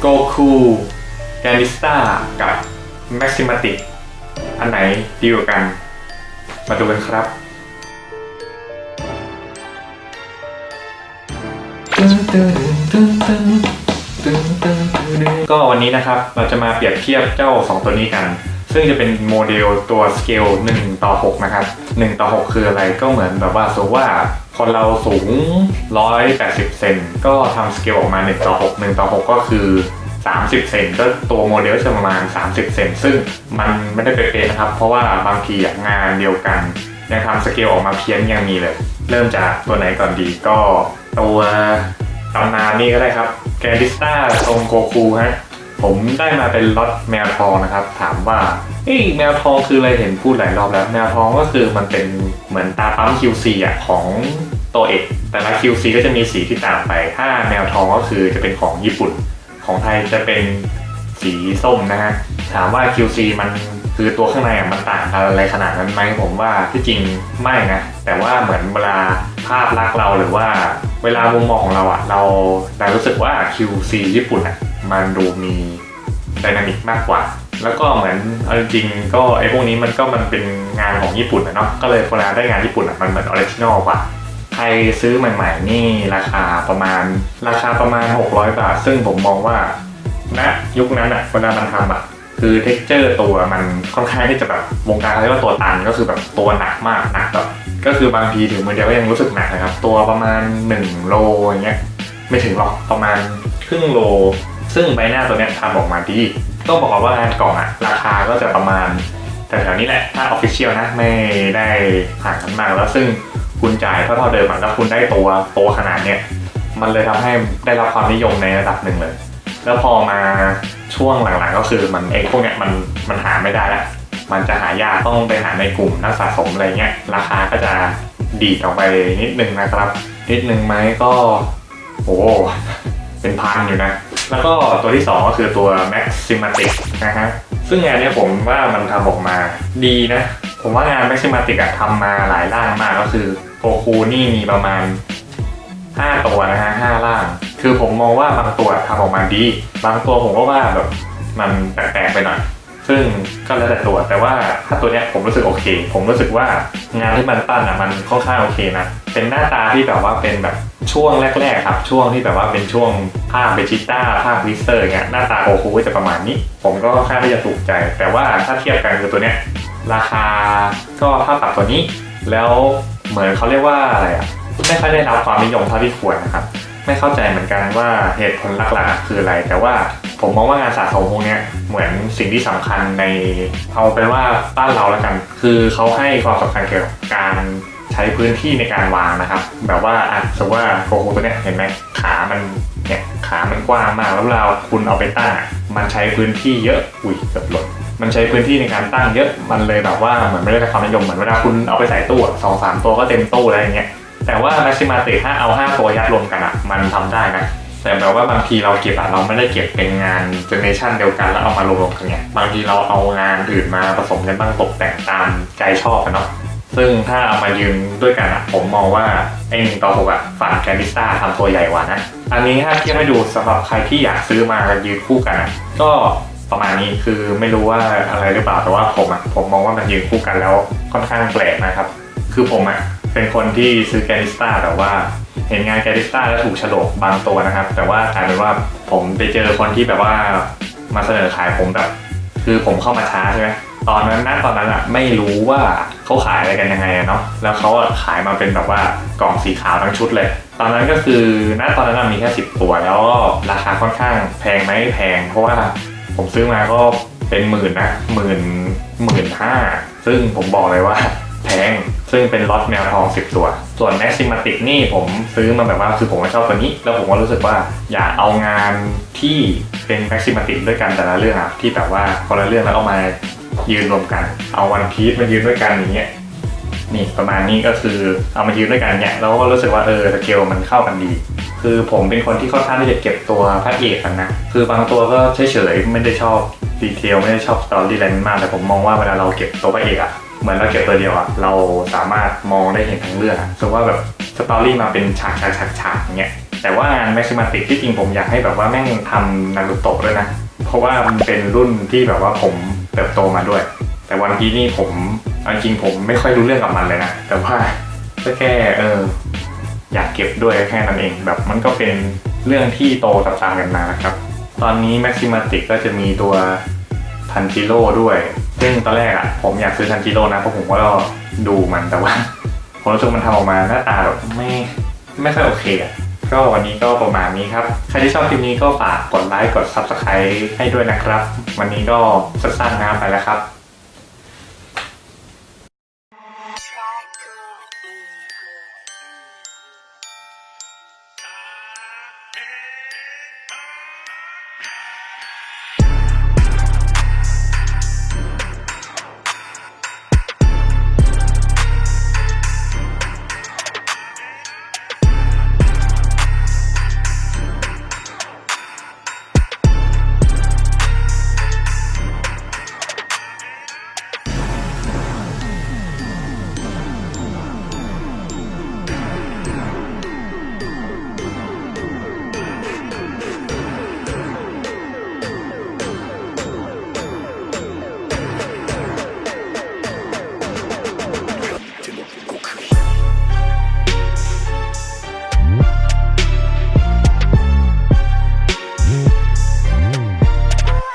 โกคูแกนิสตากับแม็กซิมาติกอันไหนดีกว่ากัน มาดูกันครับก็วันนี้นะครับเราจะมาเปรียบเทียบเจ้า 2 ตัวนี้กัน ซึ่งจะเป็นโมเดลตัวสเกล1ต่อ6นะครับ1ต่อ 6 คืออะไรก็เหมือนแบบว่าสมมติว่าคนเราสูง 180 เซนก็ทำสเกลออกมา 1 ต่อ 6 1 ต่อ 6 ก็คือ 30 เซนก็ตัวโมเดลจะประมาณ 30 เซนซึ่งมันไม่ได้เป๊ะๆนะครับ เพราะว่าบางทีงานเดียวกันยังทำสเกลออกมาเพี้ยนยังมีเลย เริ่มจากตัวไหนก่อนดีก็ตัวตำนานนี่ก็ได้ครับแกดิสตาทรงโกคูฮะ ผมได้มาเป็นล็อตแมวทองนะครับ ถามว่าเอ้ยแมวทองคืออะไรเห็นพูดหลายรอบแล้ว แมวทองก็คือมันเป็นเหมือนตาปั๊ม QC อะของตัวเอกแต่ละ QC ก็จะมีสีที่ต่างไป ถ้าแมวทองก็คือจะเป็นของญี่ปุ่น ของไทยจะเป็นสีส้มนะฮะ ถามว่า QC มันคือตัวข้างในอะมันต่างกันอะไรขนาดนั้นไหมผมว่าที่จริงไม่นะ แต่ว่าเหมือนเวลาภาพลักษณ์เราหรือว่า เวลามุมมองของเราอะเราเรารู้สึกว่า QC ญี่ปุ่นอะมันดูมีไดนามิกมากกว่า แล้วก็เหมือนเอาจริงๆก็ไอ้พวกนี้มันก็มันเป็นงานของญี่ปุ่นอะเนาะก็เลยเวลาได้งานญี่ปุ่นอะมันเหมือนออริจินอลกว่าใครซื้อใหม่ๆนี่ราคาประมาณราคาประมาณ 600 บาท ซึ่งผมมองว่าณยุคนั้นอะเวลามันทำอะ คือเท็กเจอร์ตัวมันค่อนข้างที่จะแบบวงการเขาเรียกว่าตัวตันก็คือแบบตัวหนักมากหนักแบบก็คือบางทีถึงมือเดียวก็ยังรู้สึกหนักนะครับ ตัวประมาณ 1 โลอย่างเงี้ยไม่ถึงหรอกประมาณครึ่งโล ซึ่งใบหน้าตัวเนี้ยทำออกมาดี ต้องบอกว่างานกล่องอะราคาก็จะประมาณแต่แถวๆนี้แหละถ้าออฟฟิเชียลนะไม่ได้ห่างกันมากแล้วซึ่งคุณจ่ายเท่าเท่าเดิมอะแล้วคุณได้ตัวโตขนาดเนี้ยมันเลยทำให้ได้รับความนิยมในระดับหนึ่งเลย แล้วพอมา ช่วงหลังๆก็คือมันเองพวกเนี้ยมันมันหาไม่ได้แล้วมันจะหายากต้องไปหาในกลุ่มนักสะสมอะไรเงี้ยราคาก็จะดีดออกไปนิดนึงนะครับ นิดนึงไหมก็โอ้เป็นพันอยู่นะ แล้วก็ตัวที่ 2 ก็คือตัว Maximatic นะฮะซึ่งงานเนี้ยผมว่ามันทำออกมาดีนะ ผมว่างาน Maximatic อะทำมาหลายร่างมากก็คือโกคูนี่มีประมาณ 5 ตัวนะฮะ5ร่าง คือผมมองว่าบางตัวทำออกมาดี บางตัวผมก็ว่าแบบมันแปลกๆไปหน่อยซึ่งก็แล้วแต่ตัวแต่ว่าถ้าตัวเนี้ยผมรู้สึกโอเค ผมรู้สึกว่างานที่มันปั้นอะมันค่อนข้างโอเคนะเป็นหน้าตาที่แบบว่าเป็นแบบช่วงแรกๆครับ ช่วงที่แบบว่าเป็นช่วงภาพเบจิต้าภาพวิสเตอร์เงี้ยหน้าตาโกคูจะประมาณนี้ ผมก็ค่อนข้างที่จะถูกใจ แต่ว่าถ้าเทียบกันคือตัวเนี้ยราคาก็เท่ากับตัวนี้ แล้วเหมือนเขาเรียกว่าอะไรอะไม่ค่อยได้รับความนิยมเท่าที่ควรนะครับ ไม่เข้าใจเหมือนกันว่าเหตุผลหลักๆคืออะไร แต่ว่าผมมองว่างานสะสมพวกนี้เหมือนสิ่งที่สำคัญในเอาเป็นว่าบ้านเราแล้วกัน คือเขาให้ความสำคัญเกี่ยวกับการใช้พื้นที่ในการวางนะครับ แบบว่าอะสมมติว่าโกโก้ตัวเนี้ยเห็นไหมขามันเนี่ยขามันกว้างมากแล้วเวลาคุณเอาไปตั้งมันใช้พื้นที่เยอะอุ้ยเกือบหล่นมันใช้พื้นที่ในการตั้งเยอะมันเลยแบบว่าเหมือนไม่ได้ความนิยมเหมือนเวลาคุณเอาไปใส่ตู้สองสามตัวก็เต็มตู้อะไรอย่างเงี้ย แต่ว่า Maxima ติถ้าเอา5ตัวยัดรวมกันอะ มันทำได้นะแต่แบบว่าบางทีเราเก็บอะเราไม่ได้เก็บเป็นงานเจเนเรชันเดียวกันแล้วเอามารวมๆกันเนี่ยบางทีเราเอางานอื่นมาผสมกันบ้างตกแต่งตามใจชอบอะเนาะซึ่งถ้าเอามายืนด้วยกันอะผมมองว่าไอ้หนึ่งต่อหกอะฝั่งแกนิสตาทำตัวใหญ่กว่านะ อันนี้ถ้าเทียบให้ดูสำหรับใครที่อยากซื้อมายืนคู่กันอะก็ประมาณนี้คือไม่รู้ว่าอะไรหรือเปล่าแต่ว่าผมอะผมมองว่ามันยืนคู่กันแล้วค่อนข้างแปลกนะครับ คือผมอะ เป็นคนที่ซื้อแกนิสตาแต่ว่าเห็นงานแกนิสตาแล้วถูกฉลกบางตัวนะครับ แต่ว่ากลายเป็นว่าผมไปเจอคนที่แบบว่ามาเสนอขายผมแบบ คือผมเข้ามาช้าใช่ไหมตอนนั้นนะตอนนั้นอะไม่รู้ว่าเขาขายอะไรกันยังไงเนาะแล้วเขาขายมาเป็นแบบว่ากล่องสีขาวทั้งชุดเลย ตอนนั้นก็คือณตอนนั้นมีแค่สิบตัว แล้วก็ราคาค่อนข้างแพงไหมแพง เพราะว่าผมซื้อมาก็เป็นหมื่นนะหมื่นหมื่นห้าซึ่งผมบอกเลยว่า แพง ซึ่งเป็นล็อตแมวทอง 10 ตัว ส่วน Maximatic นี่ผมซื้อมาแบบว่าคือผมชอบตัวนี้ แล้วผมก็รู้สึกว่าอยากเอางานที่เป็น Maximatic ด้วยกันแต่ละเรื่องอะที่แบบว่าคนละเรื่องแล้วเอามายืนรวมกัน เอาวันพีซมายืนด้วยกันอย่างเงี้ยนี่ประมาณนี้ก็คือเอามายืนด้วยกันเนี่ยแล้วก็รู้สึกว่าเออสเกลมันเข้ากันดี คือผมเป็นคนที่ค่อนข้างที่จะเก็บตัวพระเอกกันนะคือบางตัวก็เฉยๆไม่ได้ชอบดีเทลไม่ได้ชอบสตอรี่อะไรมากแต่ผมมองว่าเวลาเราเก็บตัวพระเอกอะ เหมือนเราเก็บตัวเดียวอะเราสามารถมองได้เห็นทั้งเรื่องสมมติว่าแบบสตอรี่มาเป็นฉากฉากฉากฉากอย่างเงี้ยแต่ว่างานแม็กซิมาติกที่จริงผมอยากให้แบบว่าแม่งทำนารูโตะด้วยนะ เพราะว่ามันเป็นรุ่นที่แบบว่าผมเติบโตมาด้วย แต่วันพีนี่ผมจริงผมไม่ค่อยรู้เรื่องกับมันเลยนะ แต่ว่าก็แค่เอออยากเก็บด้วยแค่นั้นเองแบบมันก็เป็นเรื่องที่โตตามกันมานะครับ ตอนนี้แม็กซิมาติกก็จะมีตัว ทันจิโร่ด้วย ซึ่งตอนแรกอะผมอยากซื้อทันจิโร่นะเพราะผมก็ดูมันแต่ว่าผมรู้สึกมันทำออกมาหน้าตาแบบไม่ไม่ค่อยโอเคอะก็วันนี้ก็ประมาณนี้ครับ ใครที่ชอบคลิปนี้ก็ฝากกดไลค์กด Subscribe ให้ด้วยนะครับ วันนี้ก็สั้นๆนะไปแล้วครับ